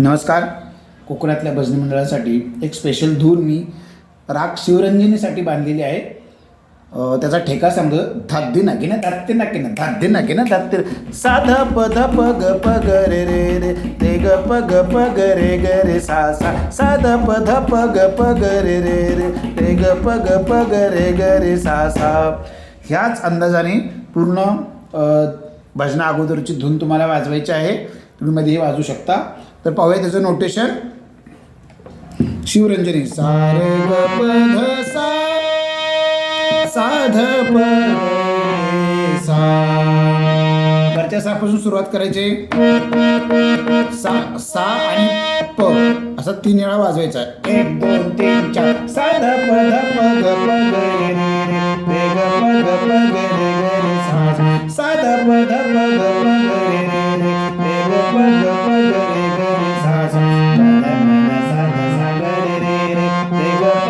नमस्कार. कोकणातल्या भजनी मंडळासाठी एक स्पेशल धूर मी राग शिवरंजनीसाठी बांधलेली आहे. त्याचा ठेका सांग धाद्दी नाकी ना धात्ते नाकी ना धाद्दी नाकी ना धात्ते साध प ध प ग प ग रे रे रे ते ग प ग प ग रे ग रे सा सा. साध प ध प ग प ग रे रे रे ते ग प ग प ग रे ग रे सा सा. ह्याच अंदाजाने पूर्ण भजना अगोदरची धून तुम्हाला वाजवायची आहे. तुम्ही मध्ये वाजू शकता. तर पाहूया त्याचं नोटेशन शिवरंजनी सारे सा साध सा. वरच्या सापासून सुरुवात करायची. सा सा आणि प. असा तीन वेळा वाजवायचा. एक दोन तीन चार. साध प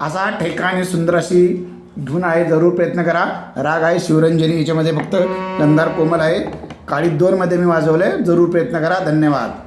असा ठेकाणी सुंदर अशी धून आहे जरूर प्रयत्न करा राग आहे शिवरंजनी याच्यामध्ये फक्त गंधार कोमल आहे काळी दोनमध्ये मी वाजवले. जरूर प्रयत्न करा. धन्यवाद.